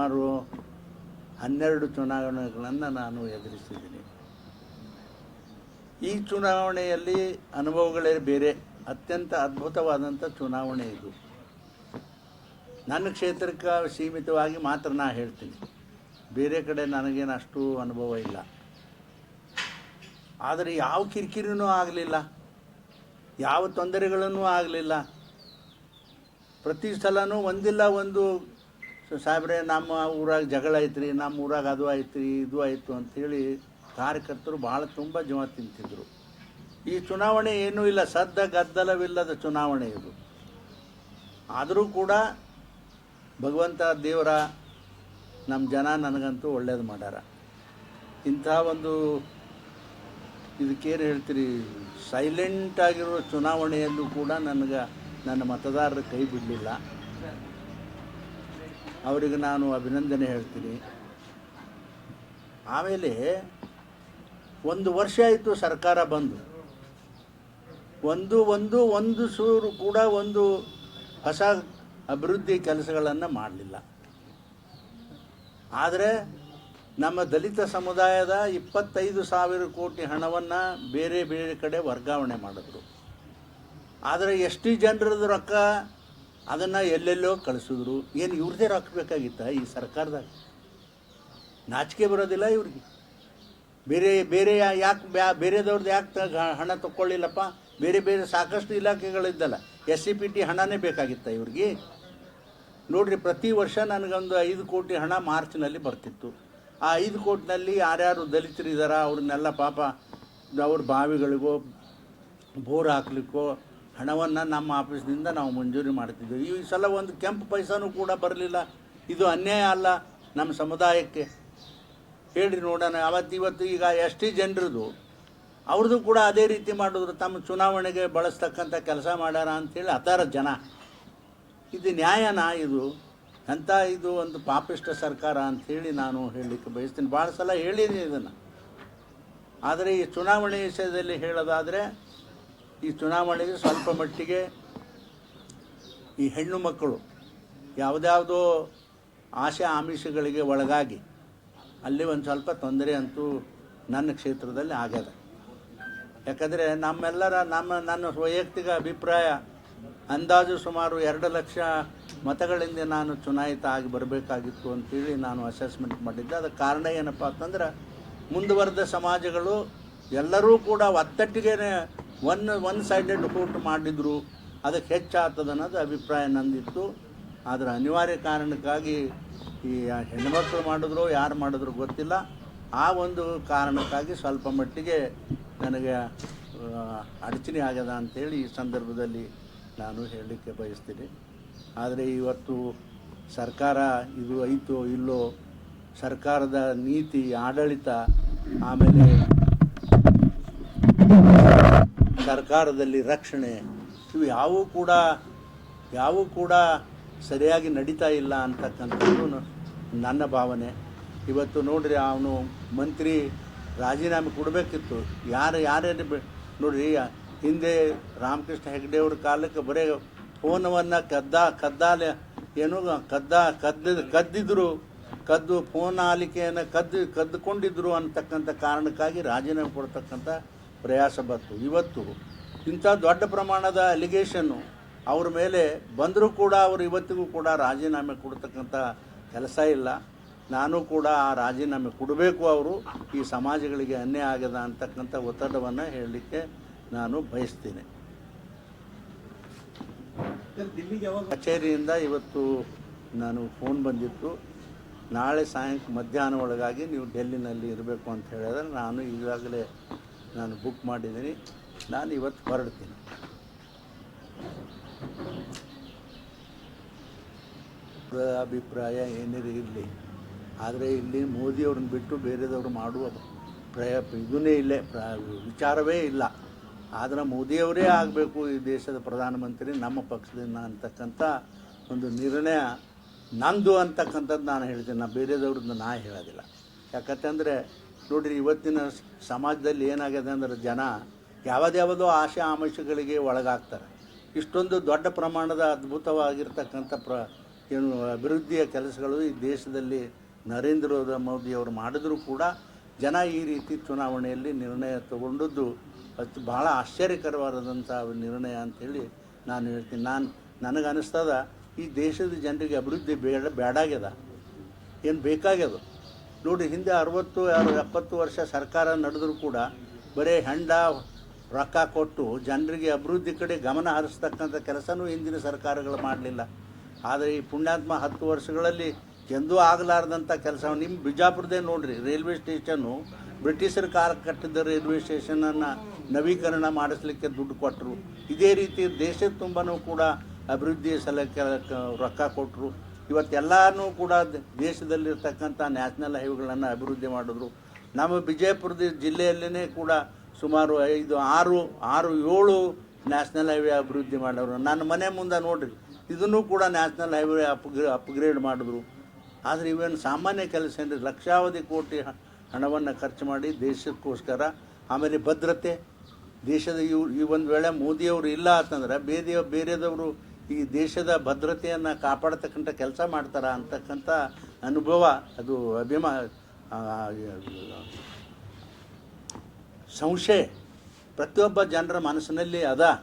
ಸುಮಾರು ಹನ್ನೆರಡು ಚುನಾವಣೆಗಳನ್ನು ನಾನು ಎದುರಿಸಿದ್ದೀನಿ. ಈ ಚುನಾವಣೆಯಲ್ಲಿ ಅನುಭವಗಳೇ ಬೇರೆ, ಅತ್ಯಂತ ಅದ್ಭುತವಾದಂಥ ಚುನಾವಣೆ ಇದು. ನನ್ನ ಕ್ಷೇತ್ರಕ್ಕೆ ಸೀಮಿತವಾಗಿ ಮಾತ್ರ ನಾ ಹೇಳ್ತೀನಿ. ಬೇರೆ ಕಡೆ ನನಗೇನು ಅಷ್ಟು ಅನುಭವ ಇಲ್ಲ. ಆದರೆ ಯಾವ ಕಿರಿಕಿರಿನೂ ಆಗಲಿಲ್ಲ. ಯಾವ ತೊಂದರೆಗಳನ್ನೂ ಆಗಲಿಲ್ಲ. ಪ್ರತಿ ಸಲನೂ ಒಂದಿಲ್ಲ ಒಂದು ಸಾಹೇಬ್ರೆ, ನಮ್ಮ ಊರಾಗ ಜಗಳ ಐತ್ರಿ, ನಮ್ಮ ಊರಾಗ ಅದು ಐತ್ರಿ, ಇದು ಆಯಿತು ಅಂಥೇಳಿ ಕಾರ್ಯಕರ್ತರು ಭಾಳ ತುಂಬ ಜೀವ ತಿಂತಿದ್ರು. ಈ ಚುನಾವಣೆ ಏನೂ ಇಲ್ಲ, ಸದ್ದ ಗದ್ದಲವಿಲ್ಲದ ಚುನಾವಣೆ ಇದು. ಆದರೂ ಕೂಡ ಭಗವಂತ ದೇವರ ನಮ್ಮ ಜನ ನನಗಂತೂ ಒಳ್ಳೇದು ಮಾಡ್ಯಾರ. ಇಂಥ ಒಂದು ಇದಕ್ಕೇನು ಹೇಳ್ತೀರಿ ಸೈಲೆಂಟ್ ಆಗಿರೋ ಚುನಾವಣೆಯಲ್ಲೂ ಕೂಡ ನನಗೆ, ನನ್ನ ಮತದಾರರ ಕೈ ಬಿಡಲಿಲ್ಲ. ಅವರಿಗೆ ನಾನು ಅಭಿನಂದನೆ ಹೇಳ್ತೀನಿ. ಆಮೇಲೆ ಒಂದು ವರ್ಷ ಆಯಿತು ಸರ್ಕಾರ ಬಂದು. ಒಂದು ಒಂದು ಒಂದು ಸೂರು ಕೂಡ ಒಂದು ಹೊಸ ಅಭಿವೃದ್ಧಿ ಕೆಲಸಗಳನ್ನು ಮಾಡಲಿಲ್ಲ. ಆದರೆ ನಮ್ಮ ದಲಿತ ಸಮುದಾಯದ ಇಪ್ಪತ್ತೈದು ಸಾವಿರ ಕೋಟಿ ಹಣವನ್ನು ಬೇರೆ ಬೇರೆ ಕಡೆ ವರ್ಗಾವಣೆ ಮಾಡಿದ್ರು. ಆದರೆ ಎಷ್ಟು ಜನರದ್ದು ರೊಕ್ಕ ಅದನ್ನು ಎಲ್ಲೆಲ್ಲೋ ಕಳಿಸಿದ್ರು. ಏನು ಇವ್ರದೇ ರೊಕ್ಕ ಬೇಕಾಗಿತ್ತ ಈ ಸರ್ಕಾರದಾಗ? ನಾಚಿಕೆ ಬರೋದಿಲ್ಲ ಇವ್ರಿಗೆ. ಬೇರೆ ಬೇರೆ ಯಾಕೆ ಬ್ಯಾ ಬೇರೆದವ್ರದ್ದು ಯಾಕೆ ಹಣ ತಗೊಳ್ಳಿಲ್ಲಪ್ಪ ಬೇರೆ ಬೇರೆ ಸಾಕಷ್ಟು ಇಲಾಖೆಗಳಿದ್ದಲ್ಲ ಎಸ್ ಸಿ ಪಿ ಟಿ ಹಣನೇ ಬೇಕಾಗಿತ್ತ ಇವ್ರಿಗೆ? ನೋಡಿರಿ, ಪ್ರತಿ ವರ್ಷ ನನಗೊಂದು ಐದು ಕೋಟಿ ಹಣ ಮಾರ್ಚ್ನಲ್ಲಿ ಬರ್ತಿತ್ತು. ಆ ಐದು ಕೋಟಿನಲ್ಲಿ ಯಾರ್ಯಾರು ದಲಿತರಿದ್ದಾರ ಅವ್ರನ್ನೆಲ್ಲ ಪಾಪ ಅವ್ರ ಬಾವಿಗಳಿಗೋ, ಬೋರ್ ಹಾಕ್ಲಿಕ್ಕೋ ಹಣವನ್ನು ನಮ್ಮ ಆಫೀಸ್ನಿಂದ ನಾವು ಮಂಜೂರಿ ಮಾಡ್ತಿದ್ದೇವೆ. ಈ ಸಲ ಒಂದು ಕೆಂಪು ಪೈಸಾನೂ ಕೂಡ ಬರಲಿಲ್ಲ. ಇದು ಅನ್ಯಾಯ ಅಲ್ಲ ನಮ್ಮ ಸಮುದಾಯಕ್ಕೆ. ಹೇಳಿ ನೋಡೋಣ. ಅವತ್ತು ಇವತ್ತು ಈಗ ಎಸ್ ಟಿ ಜನರದು, ಅವ್ರದ್ದು ಕೂಡ ಅದೇ ರೀತಿ ಮಾಡಿದ್ರು. ತಮ್ಮ ಚುನಾವಣೆಗೆ ಬಳಸ್ತಕ್ಕಂಥ ಕೆಲಸ ಮಾಡ್ಯಾರ ಅಂಥೇಳಿ ಅತಾರ ಜನ. ಇದು ನ್ಯಾಯನಾ ಇದು? ಎಂಥ ಇದು ಒಂದು ಪಾಪಿಷ್ಟ ಸರ್ಕಾರ ಅಂಥೇಳಿ ನಾನು ಹೇಳಲಿಕ್ಕೆ ಬಯಸ್ತೀನಿ. ಭಾಳ ಸಲ ಹೇಳಿದ್ದೀನಿ ಇದನ್ನು. ಆದರೆ ಈ ಚುನಾವಣೆ ವಿಷಯದಲ್ಲಿ ಹೇಳೋದಾದರೆ ಈ ಚುನಾವಣೆಗೆ ಸ್ವಲ್ಪ ಮಟ್ಟಿಗೆ ಈ ಹೆಣ್ಣು ಮಕ್ಕಳು ಯಾವುದ್ಯಾವುದೋ ಆಸೆ ಆಮಿಷಗಳಿಗೆ ಒಳಗಾಗಿ ಅಲ್ಲಿ ಒಂದು ಸ್ವಲ್ಪ ತೊಂದರೆ ಅಂತೂ ನನ್ನ ಕ್ಷೇತ್ರದಲ್ಲಿ ಆಗ್ಯದ. ಯಾಕಂದರೆ ನಮ್ಮೆಲ್ಲರ, ನಮ್ಮ, ನನ್ನ ವೈಯಕ್ತಿಕ ಅಭಿಪ್ರಾಯ ಅಂದಾಜು ಸುಮಾರು ಎರಡು ಲಕ್ಷ ಮತಗಳಿಂದ ನಾನು ಚುನಾಯಿತ ಆಗಿ ಬರಬೇಕಾಗಿತ್ತು ಅಂತೇಳಿ ನಾನು ಅಸೆಸ್ಮೆಂಟ್ ಮಾಡಿದ್ದೆ. ಅದಕ್ಕೆ ಕಾರಣ ಏನಪ್ಪ ಅಂತಂದ್ರೆ ಮುಂದುವರೆದ ಸಮಾಜಗಳು ಎಲ್ಲರೂ ಕೂಡ ಒತ್ತಟ್ಟಿಗೆ ಒನ್ ಒನ್ ಸೈಡೆಡ್ ಕೋರ್ಟ್ ಮಾಡಿದ್ರು, ಅದಕ್ಕೆ ಹೆಚ್ಚಾಗ್ತದೆ ಅನ್ನೋದು ಅಭಿಪ್ರಾಯ ನಂದಿತ್ತು. ಆದರೆ ಅನಿವಾರ್ಯ ಕಾರಣಕ್ಕಾಗಿ ಈ ಹೆಣ್ಮಕ್ಳು ಮಾಡಿದ್ರು, ಯಾರು ಮಾಡಿದ್ರು ಗೊತ್ತಿಲ್ಲ. ಆ ಒಂದು ಕಾರಣಕ್ಕಾಗಿ ಸ್ವಲ್ಪ ಮಟ್ಟಿಗೆ ನನಗೆ ಅಡಚಣೆ ಆಗ್ಯದ ಅಂಥೇಳಿ ಈ ಸಂದರ್ಭದಲ್ಲಿ ನಾನು ಹೇಳಲಿಕ್ಕೆ ಬಯಸ್ತೀನಿ. ಆದರೆ ಇವತ್ತು ಸರ್ಕಾರ ಇದು ಐತೋ ಇಲ್ಲೋ, ಸರ್ಕಾರದ ನೀತಿ ಆಡಳಿತ ಆಮೇಲೆ ಸರ್ಕಾರದಲ್ಲಿ ರಕ್ಷಣೆ. ಇವು ಯಾವೂ ಕೂಡ ಯಾವೂ ಕೂಡ ಸರಿಯಾಗಿ ನಡೀತಾ ಇಲ್ಲ ಅಂತಕ್ಕಂಥದ್ದು ನನ್ನ ಭಾವನೆ. ಇವತ್ತು ನೋಡ್ರಿ ಅವನು ಮಂತ್ರಿ ರಾಜೀನಾಮೆ ಕೊಡಬೇಕಿತ್ತು. ಯಾರು ಯಾರು ನೋಡ್ರಿ, ಹಿಂದೆ ರಾಮಕೃಷ್ಣ ಹೆಗ್ಡೆಯವ್ರ ಕಾಲಕ್ಕೆ ಬರೀ ಫೋನವನ್ನು ಕದ್ದ, ಕದ್ದಾಲೆ ಏನು ಕದ್ದ ಕದ್ದ ಕದ್ದಿದ್ರು, ಕದ್ದು ಫೋನ್ ಆಲಿಕೆಯನ್ನು ಕದ್ದು, ಕದ್ದುಕೊಂಡಿದ್ರು ಅಂತಕ್ಕಂಥ ಕಾರಣಕ್ಕಾಗಿ ರಾಜೀನಾಮೆ ಕೊಡ್ತಕ್ಕಂಥ ಪ್ರಯಾಸ ಬಂತು. ಇವತ್ತು ಇಂಥ ದೊಡ್ಡ ಪ್ರಮಾಣದ ಅಲಿಗೇಷನ್ನು ಅವ್ರ ಮೇಲೆ ಬಂದರೂ ಕೂಡ ಅವರು ಇವತ್ತಿಗೂ ಕೂಡ ರಾಜೀನಾಮೆ ಕೊಡ್ತಕ್ಕಂಥ ಕೆಲಸ ಇಲ್ಲ. ನಾನು ಕೂಡ ಆ ರಾಜೀನಾಮೆ ಕೊಡಬೇಕು ಅವರು. ಈ ಸಮಾಜಗಳಿಗೆ ಅನ್ಯಾಯ ಆಗದ ಅಂತಕ್ಕಂಥ ಒತ್ತಡವನ್ನು ಹೇಳಲಿಕ್ಕೆ ನಾನು ಬಯಸ್ತೀನಿ. ಕಚೇರಿಯಿಂದ ಇವತ್ತು ನಾನು ಫೋನ್ ಬಂದಿತ್ತು. ನಾಳೆ ಸಾಯಂಕ ಮಧ್ಯಾಹ್ನ ಒಳಗಾಗಿ ನೀವು ಡೆಲ್ಲಿನಲ್ಲಿ ಇರಬೇಕು ಅಂತ ಹೇಳಿದ್ರೆ ನಾನು ಈಗಾಗಲೇ ನಾನು ಬುಕ್ ಮಾಡಿದ್ದೀನಿ. ನಾನು ಇವತ್ತು ಹೊರಡ್ತೀನಿ. ಅಭಿಪ್ರಾಯ ಏನೇ ಇರಲಿ ಆದರೆ ಇಲ್ಲಿ ಮೋದಿಯವ್ರನ್ನ ಬಿಟ್ಟು ಬೇರೆದವ್ರು ಮಾಡುವ ಪ್ರಯ, ಇದನ್ನೇ ಇಲ್ಲೇ, ಪ್ರ, ವಿಚಾರವೇ ಇಲ್ಲ. ಆದರೆ ಮೋದಿಯವರೇ ಆಗಬೇಕು ಈ ದೇಶದ ಪ್ರಧಾನಮಂತ್ರಿ ನಮ್ಮ ಪಕ್ಷದಿಂದ ಅಂತಕ್ಕಂಥ ಒಂದು ನಿರ್ಣಯ ನಂದು ಅಂತಕ್ಕಂಥದ್ದು ನಾನು ಹೇಳ್ತೀನಿ. ನಾ ಬೇರೆದವ್ರದ್ದು ನಾ ಹೇಳೋದಿಲ್ಲ. ಯಾಕಂತಂದರೆ, ನೋಡಿರಿ, ಇವತ್ತಿನ ಸಮಾಜದಲ್ಲಿ ಏನಾಗಿದೆ ಅಂದರೆ ಜನ ಯಾವುದ್ಯಾವುದೋ ಆಶೆ ಆಮಿಷಗಳಿಗೆ ಒಳಗಾಗ್ತಾರೆ. ಇಷ್ಟೊಂದು ದೊಡ್ಡ ಪ್ರಮಾಣದ ಅದ್ಭುತವಾಗಿರ್ತಕ್ಕಂಥ ಪ್ರ, ಏನು, ಅಭಿವೃದ್ಧಿಯ ಕೆಲಸಗಳು ಈ ದೇಶದಲ್ಲಿ ನರೇಂದ್ರ ಮೋದಿಯವರು ಮಾಡಿದರೂ ಕೂಡ ಜನ ಈ ರೀತಿ ಚುನಾವಣೆಯಲ್ಲಿ ನಿರ್ಣಯ ತಗೊಂಡದ್ದು ಅದು ಭಾಳ ಆಶ್ಚರ್ಯಕರವಾದಂಥ ನಿರ್ಣಯ ಅಂಥೇಳಿ ನಾನು ಹೇಳ್ತೀನಿ. ನಾನು ನನಗೆ ಅನಿಸ್ತದ ಈ ದೇಶದ ಜನರಿಗೆ ಅಭಿವೃದ್ಧಿ ಬೇಡ ಬೇಡಾಗ್ಯದ ಏನು ಬೇಕಾಗ್ಯದ? ನೋಡಿ, ಹಿಂದೆ ಅರವತ್ತು ಎಪ್ಪತ್ತು ವರ್ಷ ಸರ್ಕಾರ ನಡೆದರೂ ಕೂಡ ಬರೀ ಹೆಂಡ ರೊಕ್ಕ ಕೊಟ್ಟು ಜನರಿಗೆ ಅಭಿವೃದ್ಧಿ ಕಡೆ ಗಮನ ಹರಿಸ್ತಕ್ಕಂಥ ಕೆಲಸನೂ ಹಿಂದಿನ ಸರ್ಕಾರಗಳು ಮಾಡಲಿಲ್ಲ. ಆದರೆ ಈ ಪುಣ್ಯಾತ್ಮ ಹತ್ತು ವರ್ಷಗಳಲ್ಲಿ ಎಂದೂ ಆಗಲಾರ್ದಂಥ ಕೆಲಸ ನಿಮ್ಮ ಬಿಜಾಪುರದೇ ನೋಡಿರಿ, ರೈಲ್ವೆ ಸ್ಟೇಷನ್ನು ಬ್ರಿಟಿಷರ ಕಾಲ ಕಟ್ಟಿದ ರೈಲ್ವೆ ಸ್ಟೇಷನನ್ನು ನವೀಕರಣ ಮಾಡಿಸ್ಲಿಕ್ಕೆ ದುಡ್ಡು ಕೊಟ್ಟರು ಇದೇ ರೀತಿ ದೇಶದ ತುಂಬನೂ ಕೂಡ ಅಭಿವೃದ್ಧಿ ಸಲಕ್ಕೆ ರೊಕ್ಕ ಕೊಟ್ಟರು ಇವತ್ತೆಲ್ಲನೂ ಕೂಡ ದೇಶದಲ್ಲಿರ್ತಕ್ಕಂಥ ನ್ಯಾಷನಲ್ ಹೈವೇಗಳನ್ನು ಅಭಿವೃದ್ಧಿ ಮಾಡಿದ್ರು. ನಮ್ಮ ಬಿಜಾಪುರದ ಜಿಲ್ಲೆಯಲ್ಲೇ ಕೂಡ ಸುಮಾರು ಐದು, ಆರು ಆರು, ಏಳು ನ್ಯಾಷನಲ್ ಹೈವೇ ಅಭಿವೃದ್ಧಿ ಮಾಡೋರು ನನ್ನ ಮನೆ ಮುಂದೆ ನೋಡಿರಿ, ಇದನ್ನು ಕೂಡ ನ್ಯಾಷನಲ್ ಹೈವೇ ಅಪ್ಗ್ರೇ ಅಪ್ಗ್ರೇಡ್ ಮಾಡಿದ್ರು. ಆದರೆ ಇವೇನು ಸಾಮಾನ್ಯ ಕೆಲಸ ಏನು ಲಕ್ಷಾವಧಿ ಕೋಟಿ ಹಣವನ್ನು ಖರ್ಚು ಮಾಡಿ ದೇಶಕ್ಕೋಸ್ಕರ, ಆಮೇಲೆ ಭದ್ರತೆ. ದೇಶದ ಈ ಒಂದು ವೇಳೆ ಮೋದಿಯವರು ಇಲ್ಲ ಅಂತಂದ್ರೆ ಬೇರೆಯ ಬೇರೆದವರು ಈ ದೇಶದ ಭದ್ರತೆಯನ್ನು ಕಾಪಾಡತಕ್ಕಂಥ ಕೆಲಸ ಮಾಡ್ತಾರ ಅಂತಕ್ಕಂಥ ಅನುಭವ, ಅದು ಅಭಿಮಾ ಸಂಶಯ. ಪ್ರತಿಯೊಬ್ಬ ಜನರ ಮನಸ್ಸಿನಲ್ಲಿ ಅದ.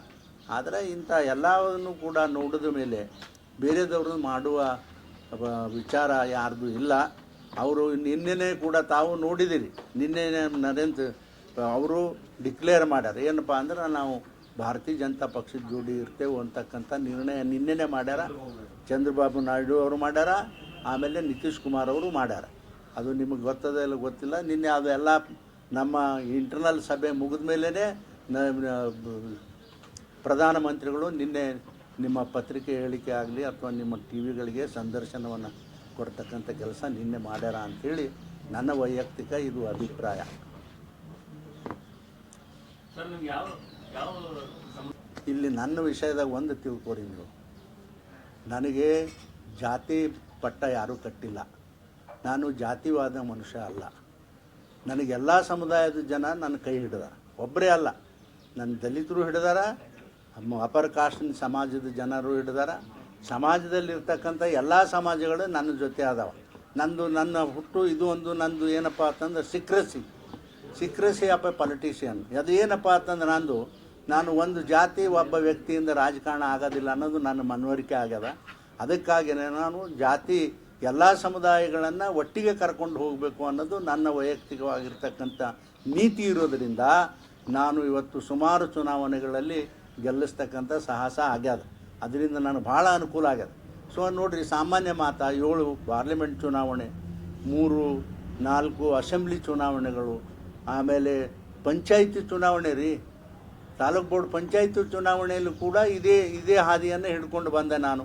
ಆದರೆ ಇಂಥ ಎಲ್ಲವನ್ನು ಕೂಡ ನೋಡಿದ ಮೇಲೆ ಬೇರೆದವರು ಮಾಡುವ ವಿಚಾರ ಯಾರ್ದು ಇಲ್ಲ. ಅವರು ನಿನ್ನೆನೇ ಕೂಡ ತಾವು ನೋಡಿದಿರಿ. ನಿನ್ನೆ ನರೇಂದ್ರ ಅವರು ಡಿಕ್ಲೇರ್ ಮಾಡ್ಯಾರ. ಏನಪ್ಪ ಅಂದ್ರೆ ನಾವು ಭಾರತೀಯ ಜನತಾ ಪಕ್ಷದ ಜೋಡಿ ಇರ್ತೇವೆ ಅಂತಕ್ಕಂಥ ನಿರ್ಣಯ ನಿನ್ನೆನೇ ಮಾಡ್ಯಾರ. ಚಂದ್ರಬಾಬು ನಾಯ್ಡು ಅವರು ಮಾಡ್ಯಾರ. ಆಮೇಲೆ ನಿತೀಶ್ ಕುಮಾರ್ ಅವರು ಮಾಡ್ಯಾರ. ಅದು ನಿಮಗೆ ಗೊತ್ತದ ಇಲ್ಲ ಗೊತ್ತಿಲ್ಲ. ನಿನ್ನೆ ಅದೆಲ್ಲ ನಮ್ಮ ಇಂಟರ್ನಲ್ ಸಭೆ ಮುಗಿದ ಮೇಲೇ ಪ್ರಧಾನಮಂತ್ರಿಗಳು ನಿನ್ನೆ ನಿಮ್ಮ ಪತ್ರಿಕೆ ಹೇಳಿಕೆ ಆಗಲಿ ಅಥವಾ ನಿಮ್ಮ ಟಿ ವಿಗಳಿಗೆ ಸಂದರ್ಶನವನ್ನು ಕೊಡ್ತಕ್ಕಂಥ ಕೆಲಸ ನಿನ್ನೆ ಮಾಡ್ಯಾರ ಅಂಥೇಳಿ ನನ್ನ ವೈಯಕ್ತಿಕ ಇದು ಅಭಿಪ್ರಾಯ. ಇಲ್ಲಿ ನನ್ನ ವಿಷಯದಾಗ ಒಂದು ತಿಳ್ಕೊರಿ ನೀವು. ನನಗೆ ಜಾತಿ ಪಟ್ಟ ಯಾರೂ ಕಟ್ಟಿಲ್ಲ. ನಾನು ಜಾತಿವಾದ ಮನುಷ್ಯ ಅಲ್ಲ. ನನಗೆಲ್ಲ ಸಮುದಾಯದ ಜನ ನನ್ನ ಕೈ ಹಿಡಿದ ಒಬ್ಬರೇ ಅಲ್ಲ. ನನ್ನ ದಲಿತರು ಹಿಡಿದಾರ ಅಪರ್ ಕಾಸ್ಟ್ ಸಮಾಜದ ಜನರು ಹಿಡಿದಾರ. ಸಮಾಜದಲ್ಲಿರ್ತಕ್ಕಂಥ ಎಲ್ಲ ಸಮಾಜಗಳು ನನ್ನ ಜೊತೆ ಆದವ. ನಂದು ನನ್ನ ಹುಟ್ಟು ಇದು ಒಂದು, ನಂದು ಏನಪ್ಪ ಅಂತಂದ್ರೆ ಸಿಕ್ರಸಿ. ಸಿಕ್ರಸಿ ಅಪ್ಪ ಪಾಲಿಟಿಷಿಯನ್. ಅದು ಏನಪ್ಪ ಅಂತಂದ್ರೆ ನಂದು, ನಾನು ಒಂದು ಜಾತಿ, ಒಬ್ಬ ವ್ಯಕ್ತಿಯಿಂದ ರಾಜಕಾರಣ ಆಗೋದಿಲ್ಲ ಅನ್ನೋದು ನನ್ನ ಮನವರಿಕೆ ಆಗ್ಯದ. ಅದಕ್ಕಾಗಿಯೇ ನಾನು ಜಾತಿ ಎಲ್ಲ ಸಮುದಾಯಗಳನ್ನು ಒಟ್ಟಿಗೆ ಕರ್ಕೊಂಡು ಹೋಗಬೇಕು ಅನ್ನೋದು ನನ್ನ ವೈಯಕ್ತಿಕವಾಗಿರ್ತಕ್ಕಂಥ ನೀತಿ ಇರೋದರಿಂದ ನಾನು ಇವತ್ತು ಸುಮಾರು ಚುನಾವಣೆಗಳಲ್ಲಿ ಗೆಲ್ಲಿಸ್ತಕ್ಕಂಥ ಸಾಹಸ ಆಗ್ಯದ. ಅದರಿಂದ ನನಗೆ ಭಾಳ ಅನುಕೂಲ ಆಗ್ಯದ. ಸೊ ನೋಡಿರಿ, ಸಾಮಾನ್ಯ ಮಾತ ಏಳು ಪಾರ್ಲಿಮೆಂಟ್ ಚುನಾವಣೆ, ಮೂರು, ನಾಲ್ಕು ಅಸೆಂಬ್ಲಿ ಚುನಾವಣೆಗಳು, ಆಮೇಲೆ ಪಂಚಾಯಿತಿ ಚುನಾವಣೆ ರೀ. ತಾಲೂಕು ಬೋರ್ಡ್ ಪಂಚಾಯಿತಿ ಚುನಾವಣೆಯಲ್ಲೂ ಕೂಡ ಇದೇ ಇದೇ ಹಾದಿಯನ್ನು ಹಿಡ್ಕೊಂಡು ಬಂದೆ ನಾನು.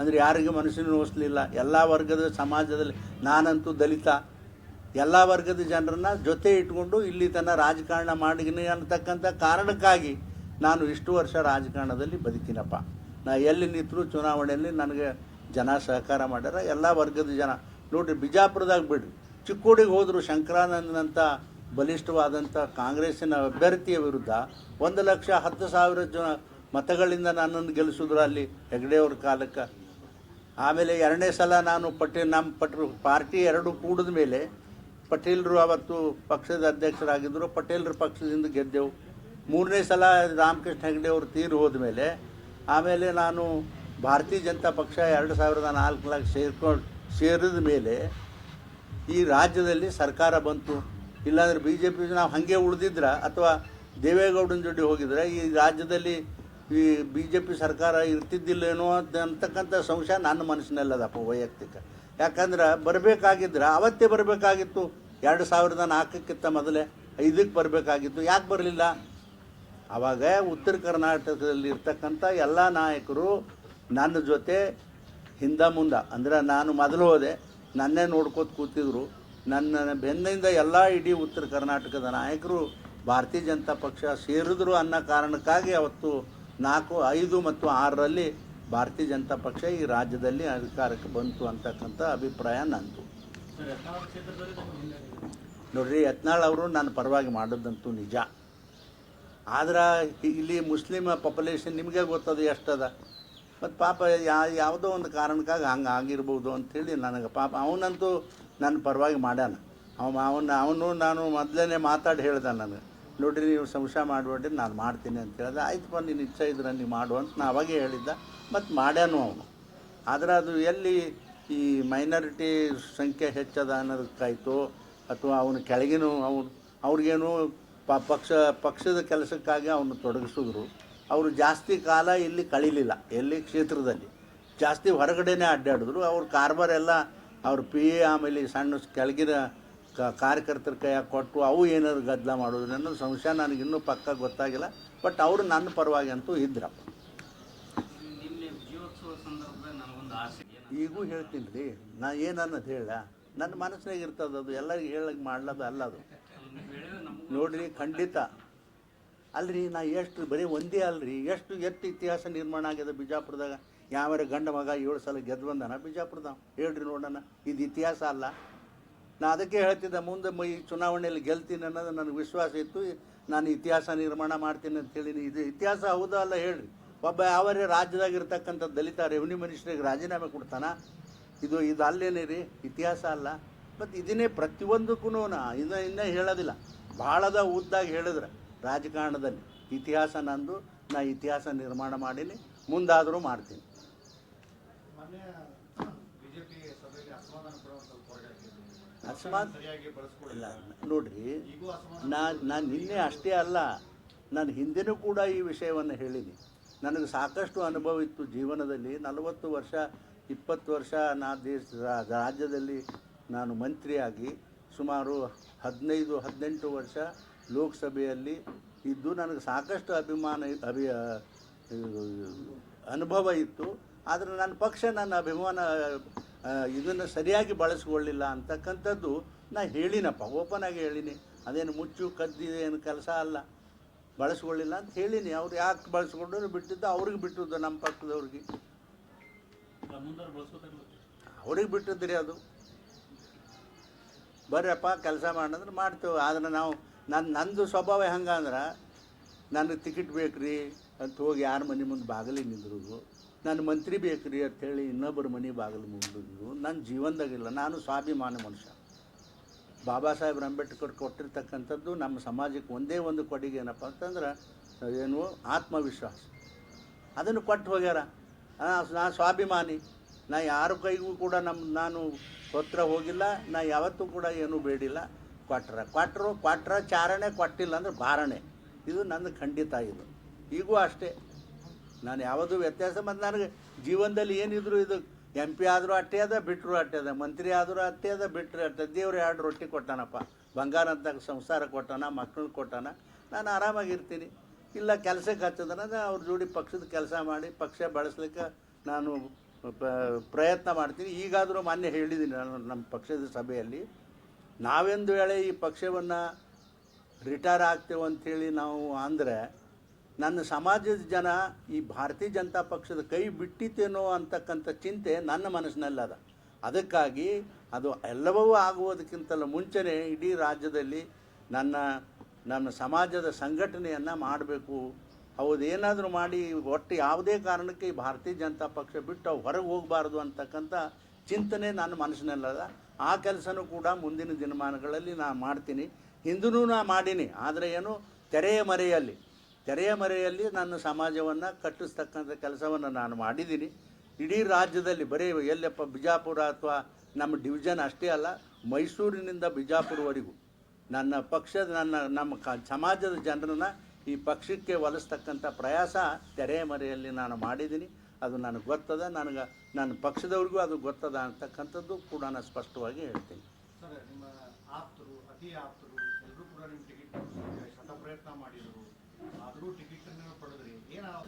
ಅಂದರೆ ಯಾರಿಗೂ ಮನಸ್ಸಿನ ನೋಯಿಸ್ಲಿಲ್ಲ ಎಲ್ಲ ವರ್ಗದ ಸಮಾಜದಲ್ಲಿ ನಾನಂತೂ ದಲಿತ. ಎಲ್ಲ ವರ್ಗದ ಜನರನ್ನ ಜೊತೆ ಇಟ್ಕೊಂಡು ಇಲ್ಲಿ ತನ್ನ ರಾಜಕಾರಣ ಮಾಡಿದ್ದೀನಿ ಅನ್ನತಕ್ಕಂಥ ಕಾರಣಕ್ಕಾಗಿ ನಾನು ಇಷ್ಟು ವರ್ಷ ರಾಜಕಾರಣದಲ್ಲಿ ಬದುಕಿನಪ್ಪ. ನಾ ಎಲ್ಲಿ ನಿಂತರೂ ಚುನಾವಣೆಯಲ್ಲಿ ನನಗೆ ಜನ ಸಹಕಾರ ಮಾಡ್ಯಾರ. ಎಲ್ಲ ವರ್ಗದ ಜನ. ನೋಡಿರಿ, ಬಿಜಾಪುರದಾಗ ಬಿಡ್ರಿ. ಚಿಕ್ಕೋಡಿಗೆ ಹೋದರು ಶಂಕರಾನಂದನಂಥ ಬಲಿಷ್ಠವಾದಂಥ ಕಾಂಗ್ರೆಸ್ಸಿನ ಅಭ್ಯರ್ಥಿಯ ವಿರುದ್ಧ ಒಂದು ಲಕ್ಷ ಹತ್ತು ಸಾವಿರ ಜನ ಮತಗಳಿಂದ ನನ್ನನ್ನು ಗೆಲ್ಲಿಸಿದ್ರು ಅಲ್ಲಿ ಹೆಗ್ಡೆಯವ್ರ ಕಾಲಕ್ಕೆ. ಆಮೇಲೆ ಎರಡನೇ ಸಲ ನಾನು ಪಟೇಲ್ ನಮ್ಮ ಪಟ್ರು ಪಾರ್ಟಿ ಎರಡು ಕೂಡಿದ ಮೇಲೆ ಪಟೇಲ್ರು ಅವತ್ತು ಪಕ್ಷದ ಅಧ್ಯಕ್ಷರಾಗಿದ್ದರು. ಪಟೇಲರು ಪಕ್ಷದಿಂದ ಗೆದ್ದೆವು. ಮೂರನೇ ಸಲ ರಾಮಕೃಷ್ಣ ಹೆಗಡೆ ಅವರು ತೀರು ಹೋದ ಮೇಲೆ ಆಮೇಲೆ ನಾನು ಭಾರತೀಯ ಜನತಾ ಪಕ್ಷ ಎರಡು ಸಾವಿರದ ನಾಲ್ಕರಾಗ ಸೇರ್ಕೊಂಡು ಸೇರಿದ ಮೇಲೆ ಈ ರಾಜ್ಯದಲ್ಲಿ ಸರ್ಕಾರ ಬಂತು. ಇಲ್ಲಾಂದರೆ ಬಿ ಜೆ ಪಿ ನಾವು ಹಾಗೆ ಉಳಿದಿದ್ರ ಅಥವಾ ದೇವೇಗೌಡನ ಜೊತೆ ಹೋಗಿದ್ರೆ. ಈ ರಾಜ್ಯದಲ್ಲಿ ಈ ಬಿ ಜೆ ಪಿ ಸರ್ಕಾರ ಇರ್ತಿದ್ದಿಲ್ಲೇನೋ ಅಂತ ಅಂತಕ್ಕಂಥ ಸಂಶಯ ನನ್ನ ಮನಸ್ಸಿನಲ್ಲದಪ್ಪ ವೈಯಕ್ತಿಕ. ಯಾಕಂದ್ರೆ ಬರಬೇಕಾಗಿದ್ರೆ ಅವತ್ತೇ ಬರಬೇಕಾಗಿತ್ತು. ಎರಡು ಸಾವಿರದ ನಾಲ್ಕಕ್ಕಿಂತ ಮೊದಲೇ ಐದಕ್ಕೆ ಬರಬೇಕಾಗಿತ್ತು. ಯಾಕೆ ಬರಲಿಲ್ಲ? ಆವಾಗ ಉತ್ತರ ಕರ್ನಾಟಕದಲ್ಲಿ ಇರ್ತಕ್ಕಂಥ ಎಲ್ಲ ನಾಯಕರು ನನ್ನ ಜೊತೆ ಹಿಂದ ಮುಂದ, ಅಂದ್ರೆ ನಾನು ಮೊದಲು ಹೋದೆ, ನನ್ನೇ ನೋಡ್ಕೋತ ಕೂತಿದ್ರು. ನನ್ನ ಬೆನ್ನಿಂದ ಎಲ್ಲ ಇಡೀ ಉತ್ತರ ಕರ್ನಾಟಕದ ನಾಯಕರು ಭಾರತೀಯ ಜನತಾ ಪಕ್ಷ ಸೇರಿದ್ರು ಅನ್ನೋ ಕಾರಣಕ್ಕಾಗಿ ಅವತ್ತು ನಾಲ್ಕು, ಐದು ಮತ್ತು ಆರರಲ್ಲಿ ಭಾರತೀಯ ಜನತಾ ಪಕ್ಷ ಈ ರಾಜ್ಯದಲ್ಲಿ ಅಧಿಕಾರಕ್ಕೆ ಬಂತು ಅಂತಕ್ಕಂಥ ಅಭಿಪ್ರಾಯ ನಂದು. ನೋಡ್ರಿ, ಯತ್ನಾಳ್ ಅವರು ನಾನು ಪರವಾಗಿ ಮಾಡೋದಂತೂ ನಿಜ. ಆದ್ರೆ ಇಲ್ಲಿ ಮುಸ್ಲಿಮ್ ಪಾಪ್ಯುಲೇಷನ್ ನಿಮಗೆ ಗೊತ್ತದ ಎಷ್ಟದ? ಮತ್ತು ಪಾಪ ಯಾ, ಯಾವುದೋ ಒಂದು ಕಾರಣಕ್ಕಾಗಿ ಹಂಗೆ ಆಗಿರ್ಬೋದು ಅಂಥೇಳಿ ನನಗೆ ಪಾಪ ಅವನಂತೂ ನನ್ನ ಪರವಾಗಿ ಮಾಡ್ಯಾನ. ಅವ, ಅವನ, ಅವನು ನಾನು ಮೊದಲೇ ಮಾತಾಡಿ ಹೇಳ್ದೆ ನನಗೆ. ನೋಡ್ರಿ, ನೀವು ಸಂಶಯ ಮಾಡಬೇಡ್ರಿ, ನಾನು ಮಾಡ್ತೀನಿ ಅಂತ ಹೇಳಿದೆ ಆಯ್ತಪ್ಪ ನೀನು ಇಚ್ಛೆ ಇದ್ರೆ ನೀವು ಮಾಡು ಅಂತ ನಾ ಅವಾಗೇ ಹೇಳಿದ್ದ. ಮತ್ತು ಮಾಡ್ಯಾನು ಅವನು. ಆದರೆ ಅದು ಎಲ್ಲಿ ಈ ಮೈನಾರಿಟಿ ಸಂಖ್ಯೆ ಹೆಚ್ಚದ ಅನ್ನೋದಕ್ಕಾಯ್ತು, ಅಥವಾ ಅವನ ಕೆಳಗಿನೂ ಅವನು, ಅವ್ರಿಗೇನು ಪ, ಪಕ್ಷ, ಪಕ್ಷದ ಕೆಲಸಕ್ಕಾಗಿ ಅವನು ತೊಡಗಿಸಿದ್ರು. ಅವರು ಜಾಸ್ತಿ ಕಾಲ ಇಲ್ಲಿ ಕಳೀಲಿಲ್ಲ, ಎಲ್ಲಿ? ಕ್ಷೇತ್ರದಲ್ಲಿ. ಜಾಸ್ತಿ ಹೊರಗಡೆನೇ ಅಡ್ಡಾಡಿದ್ರು. ಅವ್ರ ಕಾರ್ಬಾರ್ ಎಲ್ಲ, ಅವ್ರ ಪಿ ಎ ಆಮೇಲೆ ಸಣ್ಣ, ಕೆಳಗಿನ ಕ ಕಾರ್ಯಕರ್ತರ ಕೈಯಾಗ ಕೊಟ್ಟು ಅವು ಏನಾದ್ರು ಗದ್ದಲ ಮಾಡೋದು. ನನ್ನ ಸಂಶಯ ನನಗೆ ಇನ್ನೂ ಪಕ್ಕ ಗೊತ್ತಾಗಿಲ್ಲ. ಬಟ್ ಅವರು ನನ್ನ ಪರವಾಗಿ ಅಂತೂ ಇದ್ರಪ್ಪ. ಈಗೂ ಹೇಳ್ತೀನಿ ರೀ, ನಾ ಏನು ಅನ್ನೋದು ಹೇಳ. ನನ್ನ ಮನಸ್ಸಿನಾಗ ಇರ್ತದೆ ಅದು, ಎಲ್ಲರಿಗೆ ಹೇಳಕ್ಕೆ ಮಾಡ್ಲದು ಅಲ್ಲ ಅದು. ನೋಡ್ರಿ, ಖಂಡಿತ. ಅಲ್ರಿ, ನಾ ಎಷ್ಟು ಬರೀ ಒಂದೇ ಅಲ್ರಿ, ಎಷ್ಟು ಎತ್ತು ಇತಿಹಾಸ ನಿರ್ಮಾಣ ಆಗಿದೆ ಬಿಜಾಪುರದಾಗ. ಯಾವ್ಯಾರ ಗಂಡ ಮಗ ಏಳು ಸಲ ಗೆದ್ದು ಬಂದಾನ ಬಿಜಾಪುರದ ಹೇಳ್ರಿ ನೋಡೋಣ, ಇದು ಇತಿಹಾಸ ಅಲ್ಲ. ನಾ ಅದಕ್ಕೆ ಹೇಳ್ತಿದ್ದೆ, ಮುಂದೆ ಈ ಚುನಾವಣೆಯಲ್ಲಿ ಗೆಲ್ತೀನಿ ಅನ್ನೋದು ನನಗೆ ವಿಶ್ವಾಸ ಇತ್ತು. ನಾನು ಇತಿಹಾಸ ನಿರ್ಮಾಣ ಮಾಡ್ತೀನಿ ಅಂತ ಹೇಳೀನಿ. ಇದು ಇತಿಹಾಸ ಹೌದಾ ಅಲ್ಲ ಹೇಳ್ರಿ. ಒಬ್ಬ ಯಾವರೇ ರಾಜ್ಯದಾಗ ಇರ್ತಕ್ಕಂಥ ದಲಿತ ರೆವಿನ್ಯೂ ಮಿನಿಸ್ಟ್ರಿಗೆ ರಾಜೀನಾಮೆ ಕೊಡ್ತಾನ? ಇದು ಇದು ಅಲ್ಲೇನೇ ರೀ. ಇತಿಹಾಸ ಅಲ್ಲ. ಮತ್ತು ಇದನ್ನೇ ಪ್ರತಿಯೊಂದಕ್ಕೂ ಇನ್ನು, ಇನ್ನೂ ಹೇಳೋದಿಲ್ಲ. ಭಾಳದ ಉದ್ದಾಗಿ ಹೇಳಿದ್ರೆ ರಾಜಕಾರಣದಲ್ಲಿ. ಇತಿಹಾಸ ನಂದು, ನಾ ಇತಿಹಾಸ ನಿರ್ಮಾಣ ಮಾಡೀನಿ. ಮುಂದಾದರೂ ಮಾಡ್ತೀನಿ ಮೊನ್ನೆ ಬಿಜೆಪಿ ಸಭೆಯಲ್ಲಿ ಅಸಮಾಧಾನ ಕೂಡ ಒಂದು ಸ್ವಲ್ಪ ಸರಿಯಾಗಿ ಇಲ್ಲ, ನೋಡ್ರಿ ಈಗೂ ನಾ ನಾನು ನಿನ್ನೆ ಅಷ್ಟೇ ಅಲ್ಲ, ನಾನು ಹಿಂದೆನೂ ಕೂಡ ಈ ವಿಷಯವನ್ನು ಹೇಳಿದೆ ನನಗೆ ಸಾಕಷ್ಟು ಅನುಭವ ಇತ್ತು ಜೀವನದಲ್ಲಿ. ನಲವತ್ತು ವರ್ಷ, ಇಪ್ಪತ್ತು ವರ್ಷ ನಾ ದೇಶ, ರಾಜ್ಯದಲ್ಲಿ ನಾನು ಮಂತ್ರಿಯಾಗಿ, ಸುಮಾರು ಹದಿನೈದು, ಹದಿನೆಂಟು ವರ್ಷ ಲೋಕಸಭೆಯಲ್ಲಿ ಇದ್ದು ನನಗೆ ಸಾಕಷ್ಟು ಅಭಿಮಾನ, ಅಭಿ ಅನುಭವ ಇತ್ತು. ಆದರೆ ನನ್ನ ಪಕ್ಷ ನನ್ನ ಅಭಿಮಾನ ಇದನ್ನು ಸರಿಯಾಗಿ ಬಳಸ್ಕೊಳ್ಳಿಲ್ಲ ಅಂತಕ್ಕಂಥದ್ದು ನಾ ಹೇಳಿನಪ್ಪ, ಓಪನ್ ಆಗಿ ಹೇಳಿನಿ. ಅದೇನು ಮುಚ್ಚು, ಕದ್ದಿ ಏನು ಕೆಲಸ ಅಲ್ಲ. ಬಳಸ್ಕೊಳ್ಳಿಲ್ಲ ಅಂತ ಹೇಳಿನಿ. ಅವ್ರು ಯಾಕೆ ಬಳಸ್ಕೊಂಡ್ರು ಬಿಟ್ಟಿದ್ದು ಅವ್ರಿಗೆ ಬಿಟ್ಟಿದ್ದು ನಮ್ಮ ಪಕ್ಕದವ್ರಿಗೆ. ಅವ್ರಿಗೆ ಬಿಟ್ಟಿದ್ರಿ ಅದು. ಬರ್ರಪ್ಪ, ಕೆಲಸ ಮಾಡಂದ್ರೆ ಮಾಡ್ತೇವೆ. ಆದರೆ ನಾವು ನನ್ನ ನಂದು ಸ್ವಭಾವ ಹೆಂಗಂದ್ರೆ, ನನಗೆ ಟಿಕೆಟ್ ಬೇಕ್ರಿ ಅಂತ ಹೋಗಿ ಯಾರ ಮನೆ ಮುಂದೆ ಬಾಗಿಲಿ ನಿಂದ್ರುದು. ನನ್ನ ಮಂತ್ರಿ ಬೇಕ್ರಿ ಅಂತೇಳಿ ಇನ್ನೊಬ್ಬರ ಮನೆ ಬಾಗಿಲು ಮುಂದಿದ್ದು ನನ್ನ ಜೀವನದಾಗಿಲ್ಲ ನಾನು ಸ್ವಾಭಿಮಾನ ಮನುಷ್ಯ. ಬಾಬಾ ಸಾಹೇಬ್ ಅಂಬೇಡ್ಕರ್ ಕೊಟ್ಟಿರ್ತಕ್ಕಂಥದ್ದು ನಮ್ಮ ಸಮಾಜಕ್ಕೆ ಒಂದೇ ಒಂದು ಕೊಡುಗೆ ಏನಪ್ಪ ಅಂತಂದ್ರೆ, ಏನು ಆತ್ಮವಿಶ್ವಾಸ. ಅದನ್ನು ಕೊಟ್ಟು ಹೋಗ್ಯಾರ. ನಾ ಸ್ವಾಭಿಮಾನಿ. ನಾ ಯಾರ ಕೈಗೂ ಕೂಡ ನಮ್ಮ ನಾನು ಹತ್ರ ಹೋಗಿಲ್ಲ. ನಾ ಯಾವತ್ತೂ ಕೂಡ ಏನೂ ಬೇಡಿಲ್ಲ. ಕೊಟ್ರ ಕೊಟ್ಟರು ಕೊಟ್ರ ಚಾರಣೆ ಕೊಟ್ಟಿಲ್ಲ ಅಂದ್ರೆ ಬಾರಣೆ ಇದು ನನ್ನ ಖಂಡಿತ ಇದು. ಈಗೂ ಅಷ್ಟೇ. ನಾನು ಯಾವುದು ವ್ಯತ್ಯಾಸ ಮತ್ತು ನನಗೆ ಜೀವನದಲ್ಲಿ ಏನಿದ್ರು ಇದು ಎಂ ಪಿ ಆದರೂ ಅಟ್ಟೆ ಅದ ಬಿಟ್ಟರು ಅಟ್ಟೆ ಅದ, ಮಂತ್ರಿ ಆದರೂ ಅಟ್ಟೆ ಅದ ಬಿಟ್ಟರು ಅಟ್ಟೆ ದೇವ್ರು ಎರಡು ರೊಟ್ಟಿ ಕೊಟ್ಟಾನಪ್ಪ. ಬಂಗಾರ ಅಂತ ಸಂಸಾರ ಕೊಟ್ಟಾನ ಮಕ್ಕಳು ಕೊಟ್ಟಾನ. ನಾನು ಆರಾಮಾಗಿರ್ತೀನಿ. ಇಲ್ಲ ಕೆಲಸಕ್ಕೆ ಹಚ್ಚದನ ಅವ್ರ ಜೋಡಿ ಪಕ್ಷದ ಕೆಲಸ ಮಾಡಿ, ಪಕ್ಷ ಬಳಸ್ಲಿಕ್ಕೆ ನಾನು ಪ್ರಯತ್ನ ಮಾಡ್ತೀನಿ. ಈಗಾದರೂ ಮೊನ್ನೆ ಹೇಳಿದ್ದೀನಿ ನಾನು ನಮ್ಮ ಪಕ್ಷದ ಸಭೆಯಲ್ಲಿ, ನಾವೆಂದು ವೇಳೆ ಈ ಪಕ್ಷವನ್ನು ರಿಟೈರ್ ಆಗ್ತೇವೆ ಅಂಥೇಳಿ ನಾವು ಅಂದರೆ ನನ್ನ ಸಮಾಜದ ಜನ ಈ ಭಾರತೀಯ ಜನತಾ ಪಕ್ಷದ ಕೈ ಬಿಟ್ಟಿತೇನೋ ಅಂತಕ್ಕಂಥ ಚಿಂತೆ ನನ್ನ ಮನಸ್ಸಿನಲ್ಲದ. ಅದಕ್ಕಾಗಿ ಅದು ಎಲ್ಲವೂ ಆಗುವುದಕ್ಕಿಂತಲೂ ಮುಂಚೆನೇ ಇಡೀ ರಾಜ್ಯದಲ್ಲಿ ನನ್ನ ನನ್ನ ಸಮಾಜದ ಸಂಘಟನೆಯನ್ನು ಮಾಡಬೇಕು. ಹೌದೇನಾದರೂ ಮಾಡಿ ಒಟ್ಟು ಯಾವುದೇ ಕಾರಣಕ್ಕೆ ಈ ಭಾರತೀಯ ಜನತಾ ಪಕ್ಷ ಬಿಟ್ಟು ಹೊರಗೆ ಹೋಗಬಾರ್ದು ಅಂತಕ್ಕಂಥ ಚಿಂತನೆ ನನ್ನ ಮನಸ್ಸಿನಲ್ಲದ. ಆ ಕೆಲಸನೂ ಕೂಡ ಮುಂದಿನ ದಿನಮಾನಗಳಲ್ಲಿ ನಾನು ಮಾಡ್ತೀನಿ. ಹಿಂದೂ ನಾ ಮಾಡೀನಿ. ಆದರೆ ಏನು ತೆರೆಯ ಮರೆಯಲ್ಲಿ ತೆರೆಯ ಮರೆಯಲ್ಲಿ ನನ್ನ ಸಮಾಜವನ್ನು ಕಟ್ಟಿಸ್ತಕ್ಕಂಥ ಕೆಲಸವನ್ನು ನಾನು ಮಾಡಿದ್ದೀನಿ. ಇಡೀ ರಾಜ್ಯದಲ್ಲಿ, ಬರೀ ಎಲ್ಲಪ್ಪ ಬಿಜಾಪುರ ಅಥವಾ ನಮ್ಮ ಡಿವಿಷನ್ ಅಷ್ಟೇ ಅಲ್ಲ, ಮೈಸೂರಿನಿಂದ ಬಿಜಾಪುರವರೆಗೂ ನನ್ನ ಪಕ್ಷದ, ನನ್ನ, ನಮ್ಮ ಕ, ಸಮಾಜದ ಜನರನ್ನು ಈ ಪಕ್ಷಕ್ಕೆ ಒಲಿಸ್ತಕ್ಕಂಥ ಪ್ರಯಾಸ ತೆರೆಯ ಮರೆಯಲ್ಲಿ ನಾನು ಮಾಡಿದ್ದೀನಿ. ಅದು ನನಗೆ ಗೊತ್ತದ, ನನಗೆ, ನನ್ನ ಪಕ್ಷದವ್ರಿಗೂ ಅದು ಗೊತ್ತದ ಅಂತಕ್ಕಂಥದ್ದು ಕೂಡ ನಾನು ಸ್ಪಷ್ಟವಾಗಿ ಹೇಳ್ತೀನಿ. ಸರ್, ನಿಮ್ಮ ಆಪ್ತರು, ಅತಿ ಆಪ್ತರು ಎಲ್ಲರೂ ಕೂಡ ನಿಮ್ಮ ಟಿಕೆಟ್ ಶತ ಪ್ರಯತ್ನ ಮಾಡಿದರು.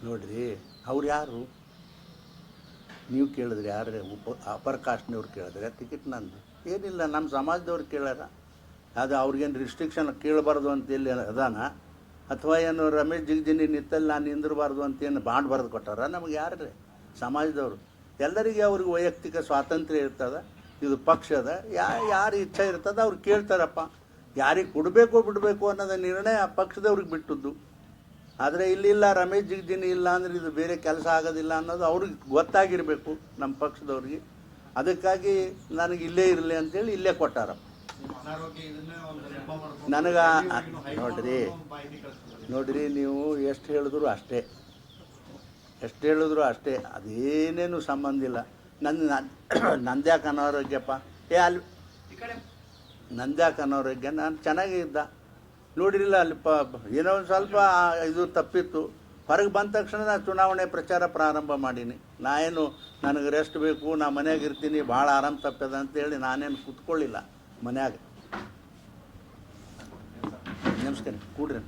ನೋಡ್ರಿ, ಅವ್ರು ಯಾರು? ನೀವು ಕೇಳಿದ್ರಿ ಯಾರು ಉಪ ಅಪರ್ ಕಾಸ್ಟ್ನವ್ರು ಕೇಳಿದ್ರೆ ಟಿಕೆಟ್ ನಂದು. ಏನಿಲ್ಲ ನಮ್ಮ ಸಮಾಜದವ್ರು ಕೇಳ್ಯಾರ. ಅದು ಅವ್ರಿಗೇನು ರಿಸ್ಟ್ರಿಕ್ಷನ್ ಕೇಳಬಾರ್ದು ಅಂತ ಎಲ್ಲಿ ಅದಾನ? ಅಥವಾ ಏನು ರಮೇಶ್ ಜಿಗಜಿನಿ ನಿತ್ತಲ್ಲಿ ನಾನು ನಿಂದಿರಬಾರ್ದು ಅಂತ ಏನು ಬಾಂಡ್ ಬರೆದು ಕೊಟ್ಟಾರ? ನಮಗೆ ಯಾರ್ರಿ? ಸಮಾಜದವರು. ಎಲ್ಲರಿಗೆ ಅವ್ರಿಗೆ ವೈಯಕ್ತಿಕ ಸ್ವಾತಂತ್ರ್ಯ ಇರ್ತದೆ, ಇದು ಪಕ್ಷದ ಯಾ, ಯಾರು ಇಚ್ಛೆ ಇರ್ತದೆ, ಅವ್ರು ಕೇಳ್ತಾರಪ್ಪ. ಯಾರಿಗೆ ಕೊಡಬೇಕು ಬಿಡಬೇಕು ಅನ್ನೋದು ನಿರ್ಣಯ ಆ ಪಕ್ಷದವ್ರಿಗೆ ಬಿಟ್ಟದ್ದು. ಆದರೆ ಇಲ್ಲಿಲ್ಲ ರಮೇಶ್ ಜಿಗ್ಜಿನಿ ಇಲ್ಲ ಅಂದರೆ ಇದು ಬೇರೆ ಕೆಲಸ ಆಗೋದಿಲ್ಲ ಅನ್ನೋದು ಅವ್ರಿಗೆ ಗೊತ್ತಾಗಿರಬೇಕು ನಮ್ಮ ಪಕ್ಷದವ್ರಿಗೆ. ಅದಕ್ಕಾಗಿ ನನಗೆ ಇಲ್ಲೇ ಇರಲಿ ಅಂತೇಳಿ ಇಲ್ಲೇ ಕೊಟ್ಟಾರ. ನನಗೆ ನೋಡ್ರಿ. ನೋಡ್ರಿ, ನೀವು ಎಷ್ಟು ಹೇಳಿದ್ರು ಅಷ್ಟೇ. ಎಷ್ಟು ಹೇಳಿದ್ರು ಅಷ್ಟೇ. ಅದೇನೇನು ಸಂಬಂಧ ಇಲ್ಲ. ನನ್ನ ನಂದ್ಯಾಕ ಅನಾರೋಗ್ಯಪ್ಪ. ಏ, ಅಲ್ಲಿ ನಂದ್ಯಾಕ ಅನಾರೋಗ್ಯ. ನಾನು ಚೆನ್ನಾಗೇ ಇದ್ದ. ನೋಡಿರಲಿಲ್ಲ, ಅಲ್ಲಿ ಪ, ಏನೋ ಒಂದು ಸ್ವಲ್ಪ ಇದು ತಪ್ಪಿತ್ತು. ಹೊರಗೆ ಬಂದ ತಕ್ಷಣ ನಾನು ಚುನಾವಣೆ ಪ್ರಚಾರ ಪ್ರಾರಂಭ ಮಾಡೀನಿ. ನಾ ಏನು, ನನಗೆ ರೆಸ್ಟ್ ಬೇಕು, ನಾ ಮನ್ಯಾಗ ಇರ್ತೀನಿ, ಭಾಳ ಆರಾಮ್ ತಪ್ಪದ ಅಂತೇಳಿ ನಾನೇನು ಕೂತ್ಕೊಳ್ಳಿಲ್ಲ ಮನ್ಯಾಗ. ನಮಸ್ಕಾರ, ಕೂಡ್ರಿ.